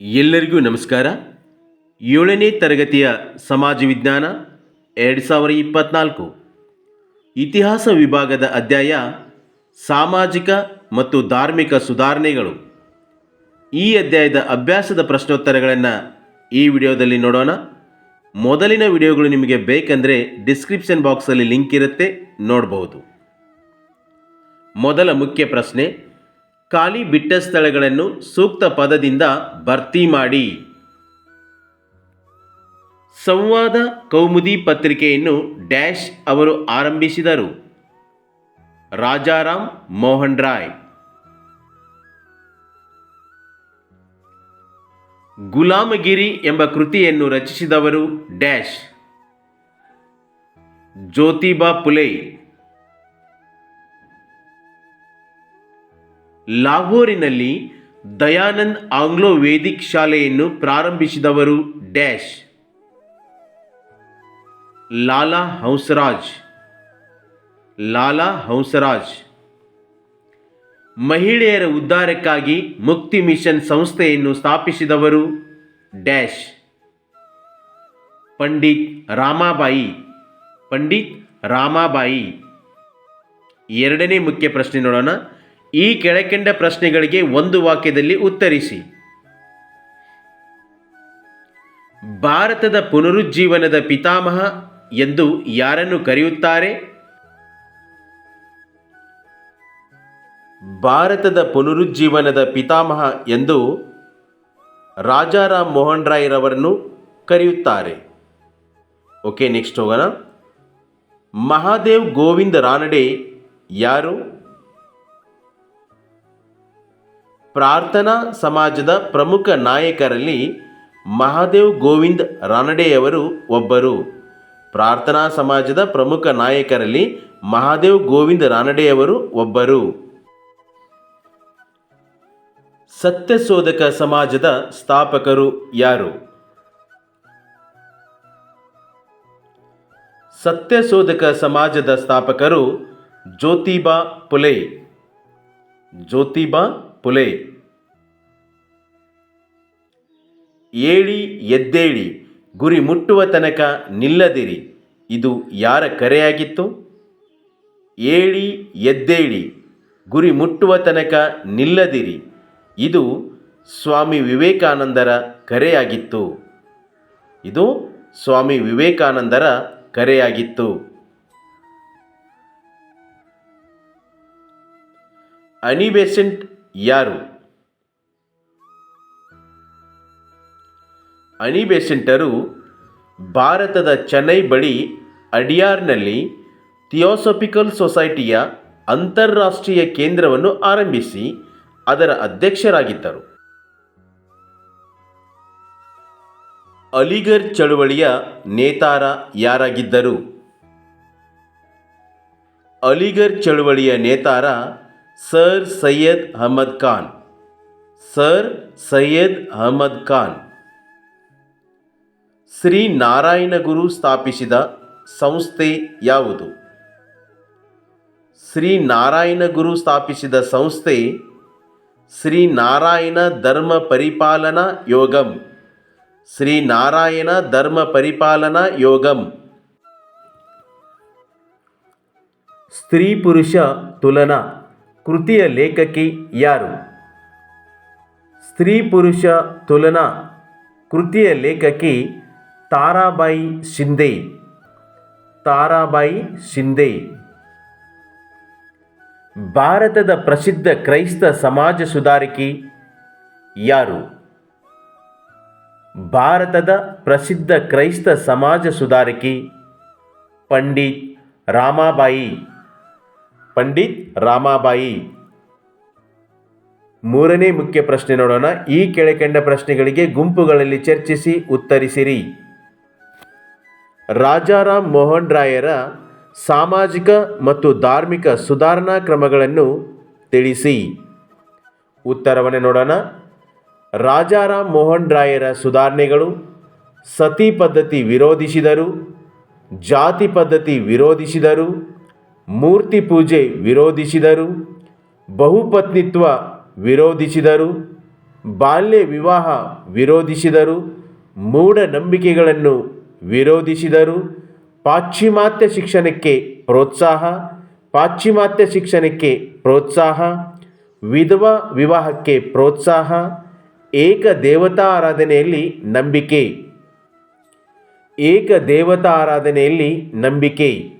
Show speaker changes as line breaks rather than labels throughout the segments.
ಎಲ್ಲರಿಗೂ ನಮಸ್ಕಾರ. ಏಳನೇ ತರಗತಿಯ ಸಮಾಜ ವಿಜ್ಞಾನ ಎರಡು ಸಾವಿರ ಇಪ್ಪತ್ನಾಲ್ಕು. ಇತಿಹಾಸ ವಿಭಾಗದ ಅಧ್ಯಾಯ ಸಾಮಾಜಿಕ ಮತ್ತು ಧಾರ್ಮಿಕ ಸುಧಾರಣೆಗಳು. ಈ ಅಧ್ಯಾಯದ ಅಭ್ಯಾಸದ ಪ್ರಶ್ನೋತ್ತರಗಳನ್ನು ಈ ವಿಡಿಯೋದಲ್ಲಿ ನೋಡೋಣ. ಮೊದಲಿನ ವಿಡಿಯೋಗಳು ನಿಮಗೆ ಬೇಕೆಂದರೆ ಡಿಸ್ಕ್ರಿಪ್ಷನ್ ಬಾಕ್ಸಲ್ಲಿ ಲಿಂಕ್ ಇರುತ್ತೆ ನೋಡಬಹುದು ಮೊದಲ ಮುಖ್ಯ ಪ್ರಶ್ನೆ ಖಾಲಿ ಬಿಟ್ಟ ಸ್ಥಳಗಳನ್ನು ಸೂಕ್ತ ಪದದಿಂದ ಭರ್ತಿ ಮಾಡಿ. ಸಂವಾದ ಕೌಮುದಿ ಪತ್ರಿಕೆಯನ್ನು ಡ್ಯಾಶ್ ಅವರು ಆರಂಭಿಸಿದರು. ರಾಜಾರಾಮ್ ಮೋಹನ್ ರಾಯ್. ಗುಲಾಮಗಿರಿ ಎಂಬ ಕೃತಿಯನ್ನು ರಚಿಸಿದವರು ಡ್ಯಾಶ್. ಜ್ಯೋತಿಬಾ ಪುಲೆ. ಲಾಹೋರಿನಲ್ಲಿ ದಯಾನಂದ್ ಆಂಗ್ಲೋ ವೇದಿಕ್ ಶಾಲೆಯನ್ನು ಪ್ರಾರಂಭಿಸಿದವರು ಡ್ಯಾಶ್. ಲಾಲಾ ಹಂಸರಾಜ್. ಲಾಲಾ ಹಂಸರಾಜ್. ಮಹಿಳೆಯರ ಉದ್ಧಾರಕ್ಕಾಗಿ ಮುಕ್ತಿ ಮಿಷನ್ ಸಂಸ್ಥೆಯನ್ನು ಸ್ಥಾಪಿಸಿದವರು ಡ್ಯಾಶ್. ಪಂಡಿತ್ ರಾಮಾಬಾಯಿ. ಪಂಡಿತ್ ರಾಮಾಬಾಯಿ. ಎರಡನೇ ಮುಖ್ಯ ಪ್ರಶ್ನೆ ನೋಡೋಣ ಈ ಕೆಳಕಂಡ ಪ್ರಶ್ನೆಗಳಿಗೆ ಒಂದು ವಾಕ್ಯದಲ್ಲಿ ಉತ್ತರಿಸಿ. ಭಾರತದ ಪುನರುಜ್ಜೀವನದ ಪಿತಾಮಹ ಎಂದು ಯಾರನ್ನು ಕರೆಯುತ್ತಾರೆ? ಭಾರತದ ಪುನರುಜ್ಜೀವನದ ಪಿತಾಮಹ ಎಂದು ರಾಜಾರಾಮ್ ಮೋಹನ್ ರಾಯ್ರವರನ್ನು ಕರೆಯುತ್ತಾರೆ. ಓಕೆ, ನೆಕ್ಸ್ಟ್ ಹೋಗೋಣ. ಮಹಾದೇವ್ ಗೋವಿಂದ ರಾನಡೆ ಯಾರು? ಪ್ರಾರ್ಥನಾ ಸಮಾಜದ ಪ್ರಮುಖ ನಾಯಕರಲ್ಲಿ ಮಹಾದೇವ್ ಗೋವಿಂದ್ ರಾನಡೆಯವರು ಒಬ್ಬರು. ಪ್ರಾರ್ಥನಾ ಸಮಾಜದ ಪ್ರಮುಖ ನಾಯಕರಲ್ಲಿ ಮಹಾದೇವ್ ಗೋವಿಂದ್ ರಾನಡೆಯವರು ಒಬ್ಬರು. ಸತ್ಯಶೋಧಕ ಸಮಾಜದ ಸ್ಥಾಪಕರು ಯಾರು? ಸತ್ಯಶೋಧಕ ಸಮಾಜದ ಸ್ಥಾಪಕರು ಜ್ಯೋತಿಬಾ ಪುಲೆ. ಜ್ಯೋತಿಬಾ ಪುಲೆ. ಏಳಿ ಎದ್ದೇಳಿ, ಗುರಿ ಮುಟ್ಟುವ ತನಕ ನಿಲ್ಲದಿರಿ. ಇದು ಯಾರ ಕರೆಯಾಗಿತ್ತು? ಏಳಿ ಎದ್ದೇಳಿ, ಗುರಿ ಮುಟ್ಟುವ ತನಕ ನಿಲ್ಲದಿರಿ. ಇದು ಸ್ವಾಮಿ ವಿವೇಕಾನಂದರ ಕರೆಯಾಗಿತ್ತು. ಇದು ಸ್ವಾಮಿ ವಿವೇಕಾನಂದರ ಕರೆಯಾಗಿತ್ತು. ಅನಿಬೆಸೆಂಟ್ ಯಾರು? ಅನಿಬೆಸೆಂಟರು ಭಾರತದ ಚೆನ್ನೈ ಬಳಿ ಅಡಿಯಾರ್ನಲ್ಲಿ ಥಿಯೋಸಫಿಕಲ್ ಸೊಸೈಟಿಯ ಅಂತಾರಾಷ್ಟ್ರೀಯ ಕೇಂದ್ರವನ್ನು ಆರಂಭಿಸಿ ಅದರ ಅಧ್ಯಕ್ಷರಾಗಿದ್ದರು. ಅಲಿಗರ್ ಚಳುವಳಿಯ ನೇತಾರ ಯಾರಾಗಿದ್ದರು? ಅಲಿಗರ್ ಚಳುವಳಿಯ ನೇತಾರ ಸರ್ ಸೈಯದ್ ಅಹಮದ್ ಖಾನ್. ಸರ್ ಸೈಯದ್ ಅಹಮದ್ ಖಾನ್. ಶ್ರೀ ನಾರಾಯಣ ಗುರು ಸ್ಥಾಪಿಸಿದ ಸಂಸ್ಥೆ ಯಾವುದು? ಶ್ರೀ ನಾರಾಯಣ ಗುರು ಸ್ಥಾಪಿಸಿದ ಸಂಸ್ಥೆ ಶ್ರೀ ನಾರಾಯಣ ಧರ್ಮ ಪರಿಪಾಲನಾ ಯೋಗಂ. ಶ್ರೀ ನಾರಾಯಣ ಧರ್ಮ ಪರಿಪಾಲನಾ ಯೋಗಂ. ಸ್ತ್ರೀ ಪುರುಷ ತುಲನಾ ಕೃತಿಯ ಲೇಖಕಿ ಯಾರು? ಸ್ತ್ರೀ ಪುರುಷ ತುಲನ ಕೃತಿಯ ಲೇಖಕಿ ತಾರಾಬಾಯಿ ಶಿಂದೆ. ತಾರಾಬಾಯಿ ಶಿಂದೆ. ಭಾರತದ ಪ್ರಸಿದ್ಧ ಕ್ರೈಸ್ತ ಸಮಾಜ ಸುಧಾರಕಿ ಯಾರು? ಭಾರತದ ಪ್ರಸಿದ್ಧ ಕ್ರೈಸ್ತ ಸಮಾಜ ಸುಧಾರಕಿ ಪಂಡಿತ್ ರಾಮಾಬಾಯಿ. ಪಂಡಿತ್ ರಾಮಾಬಾಯಿ. ಮೂರನೇ ಮುಖ್ಯ ಪ್ರಶ್ನೆ ನೋಡೋಣ. ಈ ಕೆಳಕಂಡ ಪ್ರಶ್ನೆಗಳಿಗೆ ಗುಂಪುಗಳಲ್ಲಿ ಚರ್ಚಿಸಿ ಉತ್ತರಿಸಿರಿ. ರಾಜಾರಾಮ್ ಮೋಹನ್ ರಾಯರ ಸಾಮಾಜಿಕ ಮತ್ತು ಧಾರ್ಮಿಕ ಸುಧಾರಣಾ ಕ್ರಮಗಳನ್ನು ತಿಳಿಸಿ. ಉತ್ತರವನ್ನು ನೋಡೋಣ. ರಾಜಾರಾಮ್ ಮೋಹನ್ ರಾಯರ ಸುಧಾರಣೆಗಳು ಸತಿ ಪದ್ಧತಿ ವಿರೋಧಿಸಿದರು, ಜಾತಿ ಪದ್ಧತಿ ವಿರೋಧಿಸಿದರು, ಮೂರ್ತಿ ಪೂಜೆ ವಿರೋಧಿಸಿದರು, ಬಹುಪತ್ನಿತ್ವ ವಿರೋಧಿಸಿದರು, ಬಾಲ್ಯ ವಿವಾಹ ವಿರೋಧಿಸಿದರು, ಮೂಢನಂಬಿಕೆಗಳನ್ನು ವಿರೋಧಿಸಿದರು. ಪಾಶ್ಚಿಮಾತ್ಯ ಶಿಕ್ಷಣಕ್ಕೆ ಪ್ರೋತ್ಸಾಹ, ಪಾಶ್ಚಿಮಾತ್ಯ ಶಿಕ್ಷಣಕ್ಕೆ ಪ್ರೋತ್ಸಾಹ, ವಿಧವಾ ವಿವಾಹಕ್ಕೆ ಪ್ರೋತ್ಸಾಹ, ಏಕ ದೇವತಾ ಆರಾಧನೆಯಲ್ಲಿ ನಂಬಿಕೆ. ಏಕ ದೇವತಾ ಆರಾಧನೆಯಲ್ಲಿ ನಂಬಿಕೆ.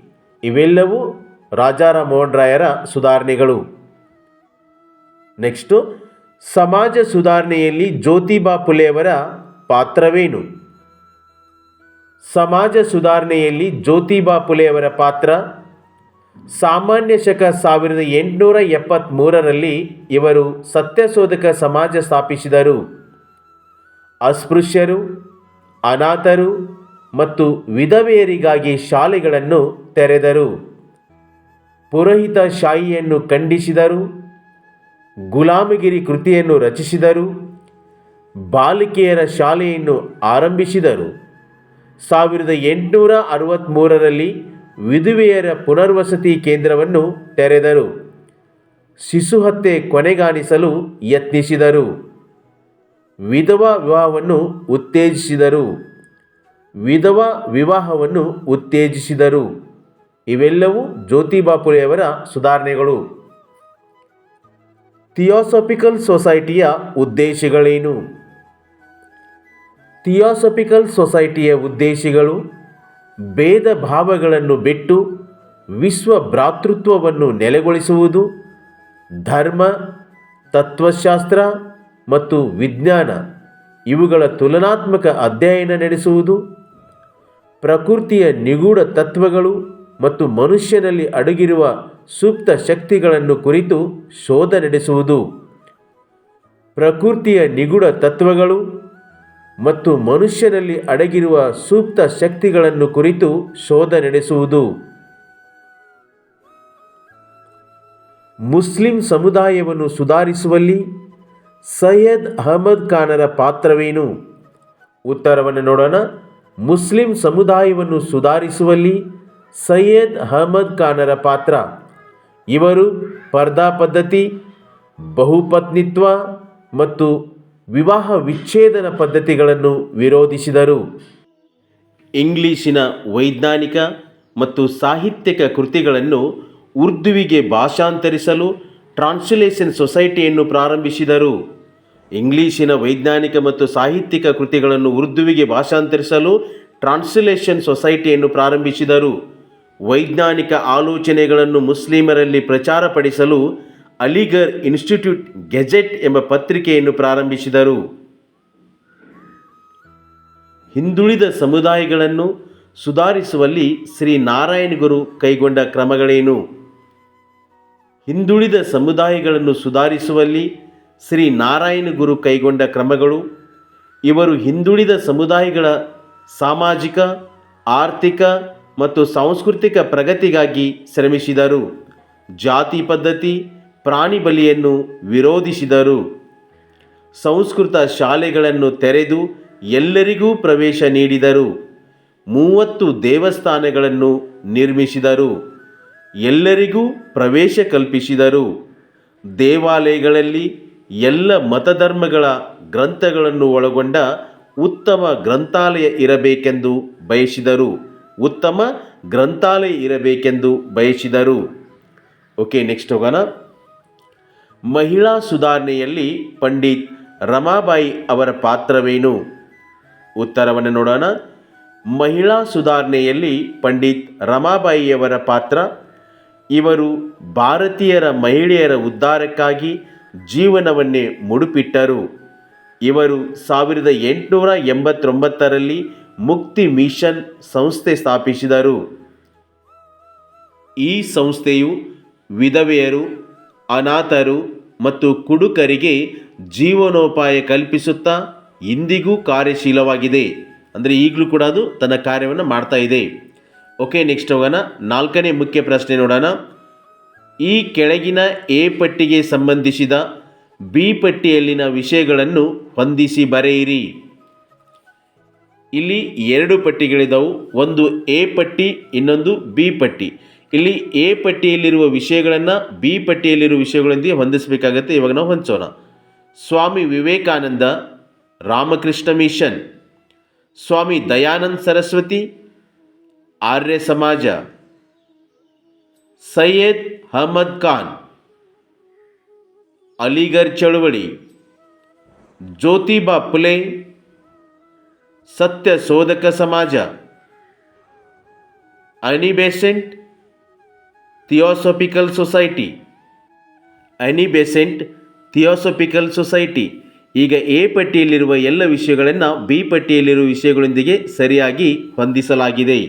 ಇವೆಲ್ಲವೂ ರಾಜಾರಾಮ್ ಮೋಹನ್ ರಾಯರ ಸುಧಾರಣೆಗಳು. ನೆಕ್ಸ್ಟು, ಸಮಾಜ ಸುಧಾರಣೆಯಲ್ಲಿ ಜ್ಯೋತಿಬಾ ಫುಲೆಯವರ ಪಾತ್ರವೇನು? ಸಮಾಜ ಸುಧಾರಣೆಯಲ್ಲಿ ಜ್ಯೋತಿಬಾ ಫುಲೆಯವರ ಪಾತ್ರ. ಸಾಮಾನ್ಯ ಶಕ ಸಾವಿರದ ಎಂಟುನೂರ ಎಪ್ಪತ್ತ್ಮೂರರಲ್ಲಿ ಇವರು ಸತ್ಯಶೋಧಕ ಸಮಾಜ ಸ್ಥಾಪಿಸಿದರು. ಅಸ್ಪೃಶ್ಯರು, ಅನಾಥರು ಮತ್ತು ವಿಧವೆಯರಿಗಾಗಿ ಶಾಲೆಗಳನ್ನು ತೆರೆದರು. ಪುರೋಹಿತ ಶಾಹಿಯನ್ನು ಖಂಡಿಸಿದರು. ಗುಲಾಮಗಿರಿ ಕೃತಿಯನ್ನು ರಚಿಸಿದರು. ಬಾಲಿಕೆಯರ ಶಾಲೆಯನ್ನು ಆರಂಭಿಸಿದರು. ಸಾವಿರದ ಎಂಟುನೂರ ಅರವತ್ತ್ಮೂರರಲ್ಲಿ ವಿಧವೆಯರ ಪುನರ್ವಸತಿ ಕೇಂದ್ರವನ್ನು ತೆರೆದರು. ಶಿಶು ಹತ್ಯೆ ಕೊನೆಗಾಣಿಸಲು ಯತ್ನಿಸಿದರು. ವಿಧವಾ ವಿವಾಹವನ್ನು ಉತ್ತೇಜಿಸಿದರು. ವಿಧವಾ ವಿವಾಹವನ್ನು ಉತ್ತೇಜಿಸಿದರು. ಇವೆಲ್ಲವೂ ಜ್ಯೋತಿಬಾಪುರೆಯವರ ಸುಧಾರಣೆಗಳು. ಥಿಯೋಸಫಿಕಲ್ ಸೊಸೈಟಿಯ ಉದ್ದೇಶಗಳೇನು? ಥಿಯೋಸಫಿಕಲ್ ಸೊಸೈಟಿಯ ಉದ್ದೇಶಗಳು ಭೇದ ಭಾವಗಳನ್ನು ಬಿಟ್ಟು ವಿಶ್ವ ಭ್ರಾತೃತ್ವವನ್ನು ನೆಲೆಗೊಳಿಸುವುದು, ಧರ್ಮ, ತತ್ವಶಾಸ್ತ್ರ ಮತ್ತು ವಿಜ್ಞಾನ ಇವುಗಳ ತುಲನಾತ್ಮಕ ಅಧ್ಯಯನ ನಡೆಸುವುದು, ಪ್ರಕೃತಿಯ ನಿಗೂಢ ತತ್ವಗಳು ಮತ್ತು ಮನುಷ್ಯನಲ್ಲಿ ಅಡಗಿರುವ ಸೂಕ್ತ ಶಕ್ತಿಗಳನ್ನು ಕುರಿತು ಶೋಧ ನಡೆಸುವುದು, ಪ್ರಕೃತಿಯ ನಿಗೂಢ ತತ್ವಗಳು ಮತ್ತು ಮನುಷ್ಯನಲ್ಲಿ ಅಡಗಿರುವ ಸೂಕ್ತ ಶಕ್ತಿಗಳನ್ನು ಕುರಿತು ಶೋಧ ನಡೆಸುವುದು ಮುಸ್ಲಿಂ ಸಮುದಾಯವನ್ನು ಸುಧಾರಿಸುವಲ್ಲಿ ಸೈಯದ್ ಅಹಮದ್ ಖಾನರ ಪಾತ್ರವೇನು? ಉತ್ತರವನ್ನು ನೋಡೋಣ. ಮುಸ್ಲಿಂ ಸಮುದಾಯವನ್ನು ಸುಧಾರಿಸುವಲ್ಲಿ ಸೈಯದ್ ಅಹಮದ್ ಖಾನರ ಪಾತ್ರ. ಇವರು ಪರ್ದಾ ಪದ್ಧತಿ, ಬಹುಪತ್ನಿತ್ವ ಮತ್ತು ವಿವಾಹ ವಿಚ್ಛೇದನ ಪದ್ಧತಿಗಳನ್ನು ವಿರೋಧಿಸಿದರು. ಇಂಗ್ಲಿಶಿನ ವೈಜ್ಞಾನಿಕ ಮತ್ತು ಸಾಹಿತ್ಯಿಕ ಕೃತಿಗಳನ್ನು ಉರ್ದುವಿಗೆ ಭಾಷಾಂತರಿಸಲು ಟ್ರಾನ್ಸ್ಲೇಷನ್ ಸೊಸೈಟಿಯನ್ನು ಪ್ರಾರಂಭಿಸಿದರು. ಇಂಗ್ಲಿಶಿನ ವೈಜ್ಞಾನಿಕ ಮತ್ತು ಸಾಹಿತ್ಯಿಕ ಕೃತಿಗಳನ್ನು ಉರ್ದುವಿಗೆ ಭಾಷಾಂತರಿಸಲು ಟ್ರಾನ್ಸ್ಲೇಷನ್ ಸೊಸೈಟಿಯನ್ನು ಪ್ರಾರಂಭಿಸಿದರು. ವೈಜ್ಞಾನಿಕ ಆಲೋಚನೆಗಳನ್ನು ಮುಸ್ಲಿಮರಲ್ಲಿ ಪ್ರಚಾರಪಡಿಸಲು ಅಲಿಗರ್ ಇನ್ಸ್ಟಿಟ್ಯೂಟ್ ಗೆಜೆಟ್ ಎಂಬ ಪತ್ರಿಕೆಯನ್ನು ಪ್ರಾರಂಭಿಸಿದರು. ಹಿಂದುಳಿದ ಸಮುದಾಯಗಳನ್ನು ಸುಧಾರಿಸುವಲ್ಲಿ ಶ್ರೀ ನಾರಾಯಣ ಗುರು ಕೈಗೊಂಡ ಕ್ರಮಗಳೇನು? ಹಿಂದುಳಿದ ಸಮುದಾಯಗಳನ್ನು ಸುಧಾರಿಸುವಲ್ಲಿ ಶ್ರೀ ನಾರಾಯಣ ಗುರು ಕೈಗೊಂಡ ಕ್ರಮಗಳು? ಇವರು ಹಿಂದುಳಿದ ಸಮುದಾಯಗಳ ಸಾಮಾಜಿಕ, ಆರ್ಥಿಕ ಮತ್ತು ಸಾಂಸ್ಕೃತಿಕ ಪ್ರಗತಿಗಾಗಿ ಶ್ರಮಿಸಿದರು. ಜಾತಿ ಪದ್ಧತಿ ಪ್ರಾಣಿ ಬಲಿಯನ್ನು ವಿರೋಧಿಸಿದರು. ಸಂಸ್ಕೃತ ಶಾಲೆಗಳನ್ನು ತೆರೆದು ಎಲ್ಲರಿಗೂ ಪ್ರವೇಶ ನೀಡಿದರು. ಮೂವತ್ತು ದೇವಸ್ಥಾನಗಳನ್ನು ನಿರ್ಮಿಸಿದರು. ಎಲ್ಲರಿಗೂ ಪ್ರವೇಶ ಕಲ್ಪಿಸಿದರು. ದೇವಾಲಯಗಳಲ್ಲಿ ಎಲ್ಲ ಮತಧರ್ಮಗಳ ಗ್ರಂಥಗಳನ್ನು ಒಳಗೊಂಡ ಉತ್ತಮ ಗ್ರಂಥಾಲಯ ಇರಬೇಕೆಂದು ಬಯಸಿದರು. ಉತ್ತಮ ಗ್ರಂಥಾಲಯ ಇರಬೇಕೆಂದು ಬಯಸಿದರು. ಓಕೆ ನೆಕ್ಸ್ಟ್ ಹೋಗೋಣ. ಮಹಿಳಾ ಸುಧಾರಣೆಯಲ್ಲಿ ಪಂಡಿತ್ ರಮಾಬಾಯಿ ಅವರ ಪಾತ್ರವೇನು? ಉತ್ತರವನ್ನು ನೋಡೋಣ. ಮಹಿಳಾ ಸುಧಾರಣೆಯಲ್ಲಿ ಪಂಡಿತ್ ರಮಾಬಾಯಿಯವರ ಪಾತ್ರ, ಇವರು ಭಾರತೀಯರ ಮಹಿಳೆಯರ ಉದ್ಧಾರಕ್ಕಾಗಿ ಜೀವನವನ್ನೇ ಮುಡುಪಿಟ್ಟರು. ಇವರು ಸಾವಿರದ ಎಂಟುನೂರ ಎಂಬತ್ತೊಂಬತ್ತರಲ್ಲಿ ಮುಕ್ತಿ ಮಿಷನ್ ಸಂಸ್ಥೆ ಸ್ಥಾಪಿಸಿದರು. ಈ ಸಂಸ್ಥೆಯು ವಿಧವೆಯರು ಅನಾಥರು ಮತ್ತು ಕುಡುಕರಿಗೆ ಜೀವನೋಪಾಯ ಕಲ್ಪಿಸುತ್ತಾ ಇಂದಿಗೂ ಕಾರ್ಯಶೀಲವಾಗಿದೆ. ಅಂದರೆ ಈಗಲೂ ಕೂಡ ಅದು ತನ್ನ ಕಾರ್ಯವನ್ನು ಮಾಡ್ತಾ ಇದೆ. ಓಕೆ ನೆಕ್ಸ್ಟ್ ಹೋಗೋಣ. ನಾಲ್ಕನೇ ಮುಖ್ಯ ಪ್ರಶ್ನೆ ನೋಡೋಣ. ಈ ಕೆಳಗಿನ ಎ ಪಟ್ಟಿಗೆ ಸಂಬಂಧಿಸಿದ ಬಿ ಪಟ್ಟಿಯಲ್ಲಿನ ವಿಷಯಗಳನ್ನು ಹೊಂದಿಸಿ ಬರೆಯಿರಿ. ಇಲ್ಲಿ ಎರಡು ಪಟ್ಟಿಗಳಿದ್ದವು ಒಂದು ಎ ಪಟ್ಟಿ, ಇನ್ನೊಂದು ಬಿ ಪಟ್ಟಿ. ಇಲ್ಲಿ ಎ ಪಟ್ಟಿಯಲ್ಲಿರುವ ವಿಷಯಗಳನ್ನು ಬಿ ಪಟ್ಟಿಯಲ್ಲಿರುವ ವಿಷಯಗಳೊಂದಿಗೆ ಹೊಂದಿಸಬೇಕಾಗತ್ತೆ. ಇವಾಗ ನಾವು ಹೊಂದಿಸೋಣ. ಸ್ವಾಮಿ ವಿವೇಕಾನಂದ ರಾಮಕೃಷ್ಣ ಮಿಷನ್, ಸ್ವಾಮಿ ದಯಾನಂದ ಸರಸ್ವತಿ, ಆರ್ಯ ಸಮಾಜ, ಸೈಯದ್ ಅಹಮದ್ ಖಾನ್, ಅಲಿಗರ್ ಚಳುವಳಿ, Jyotiba Phule Satya Shodhak Samaj Annie Besant Theosophical Society Annie Besant Theosophical Society ಈಗ ಎ ಪಟ್ಟಿಯಲ್ಲಿರುವ ಎಲ್ಲ ವಿಷಯಗಳನ್ನು ಬಿ ಪಟ್ಟಿಯಲ್ಲಿರುವ ವಿಷಯಗಳೊಂದಿಗೆ ಸರಿಯಾಗಿ ಹೊಂದಿಸಲಾಗಿದೆ.